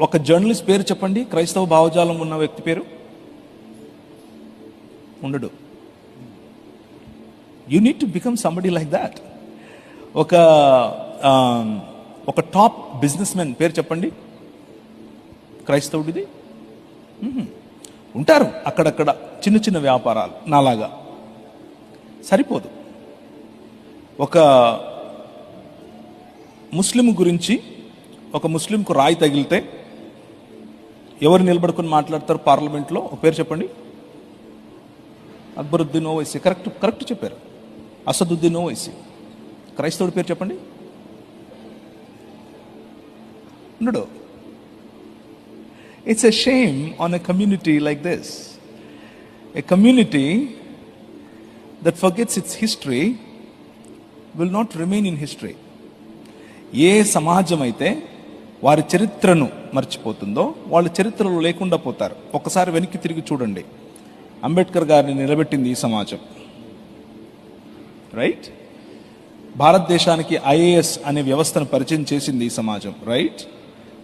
ఒక జర్నలిస్ట్ పేరు చెప్పండి. క్రైస్తవ భావజాలం ఉన్న వ్యక్తి పేరు? ఉండడు. You need to become somebody like that ఒక um, ఒక టాప్ బిజినెస్ మ్యాన్ పేరు చెప్పండి. క్రైస్తవుడిది? ఉంటారు అక్కడక్కడ చిన్న చిన్న వ్యాపారాలు నాలాగా. సరిపోదు. ఒక ముస్లిం గురించి ఒక ముస్లింకు రాయి తగిలితే ఎవరు నిలబడుకుని మాట్లాడతారు పార్లమెంట్లో? ఒక పేరు చెప్పండి. అక్బరుద్దీన్ ఓవైసీ. కరెక్ట్ కరెక్ట్ చెప్పారు. అసదుద్దీన్ ఓవైసీ. క్రైస్తవుడి పేరు చెప్పండి. ఉండడు. It's a shame on a community like this a community that forgets its history will not remain in history ఏ సమాజం అయితే వారి చరిత్రను మర్చిపోతుందో వాళ్ళ చరిత్రలో లేకుండా పోతారు. ఒకసారి వెనక్కి తిరిగి చూడండి. అంబేద్కర్ గారిని నిలబెట్టింది ఈ సమాజం. రైట్ భారతదేశానికి ఐఏఎస్ అనే వ్యవస్థను పరిచయం చేసింది ఈ సమాజం. రైట్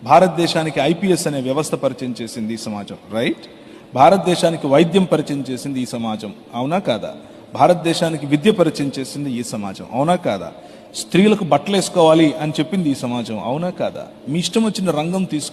భారతదేశానికి ఐపీఎస్ అనే వ్యవస్థ పరిచయం చేసింది ఈ సమాజం. రైట్ భారతదేశానికి వైద్యం పరిచయం చేసింది ఈ సమాజం. అవునా కాదా? భారతదేశానికి విద్య పరిచయం చేసింది ఈ సమాజం. అవునా కాదా? స్త్రీలకు బట్టలు వేసుకోవాలి అని చెప్పింది ఈ సమాజం. అవునా కాదా? మీ ఇష్టం వచ్చిన రంగం తీసుకు